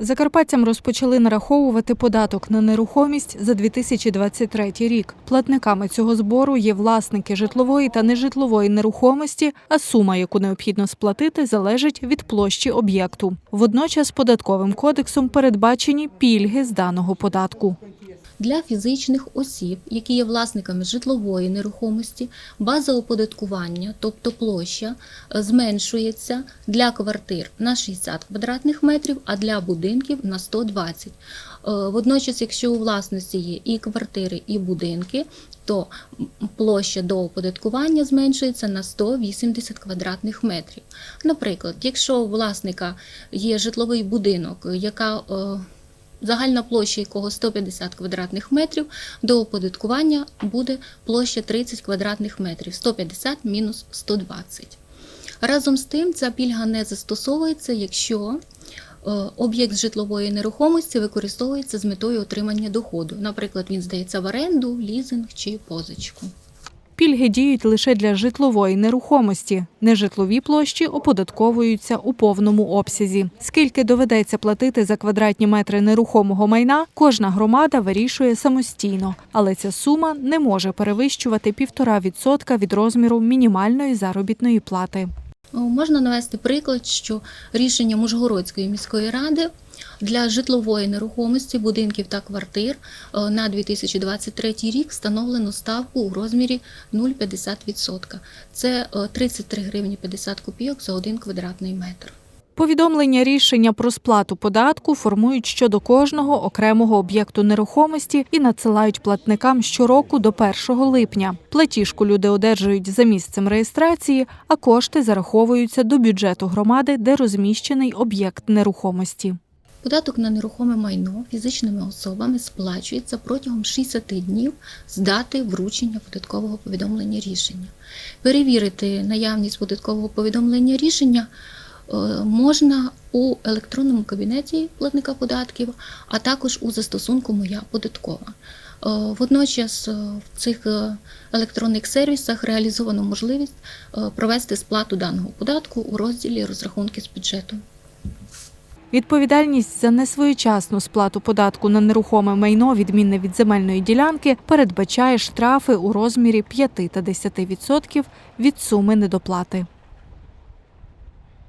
Закарпатцям розпочали нараховувати податок на нерухомість за 2023 рік. Платниками цього збору є власники житлової та нежитлової нерухомості, а сума, яку необхідно сплатити, залежить від площі об'єкту. Водночас податковим кодексом передбачені пільги з даного податку. Для фізичних осіб, які є власниками житлової нерухомості, база оподаткування, тобто площа, е, зменшується для квартир на 60 квадратних метрів, а для будинків на 120. Е, Водночас, якщо у власності є і квартири, і будинки, то площа до оподаткування зменшується на 180 квадратних метрів. Наприклад, якщо у власника є житловий будинок, яка е, загальна площа якого 150 квадратних метрів, до оподаткування буде площа 30 квадратних метрів, 150 мінус 120. Разом з тим, ця пільга не застосовується, якщо е, об'єкт житлової нерухомості використовується з метою отримання доходу. Наприклад, він здається в оренду, лізинг чи позичку. Пільги діють лише для житлової нерухомості. Нежитлові площі оподатковуються у повному обсязі. Скільки доведеться платити за квадратні метри нерухомого майна, кожна громада вирішує самостійно, але ця сума не може перевищувати 1,5% від розміру мінімальної заробітної плати. Можна навести приклад, що рішення Мужгородської міської ради для житлової нерухомості будинків та квартир е, на 2023 рік встановлено ставку у розмірі 0,50%. Це е, 33 гривні 50 копійок за один квадратний метр. Повідомлення рішення про сплату податку формують щодо кожного окремого об'єкту нерухомості і надсилають платникам щороку до 1 липня. Платіжку люди одержують за місцем реєстрації, а кошти зараховуються до бюджету громади, де розміщений об'єкт нерухомості. Податок на нерухоме майно фізичними особами сплачується протягом 60 днів з дати вручення податкового повідомлення рішення. Перевірити наявність податкового повідомлення рішення можна у електронному кабінеті платника податків, а також у застосунку Моя податкова. Е, Водночас е, в цих е, електронних сервісах реалізовано можливість е, провести сплату даного податку у розділі розрахунки з бюджету. Відповідальність за несвоєчасну сплату податку на нерухоме майно, відмінне від земельної ділянки, передбачає штрафи у розмірі 5 та 10% від суми недоплати.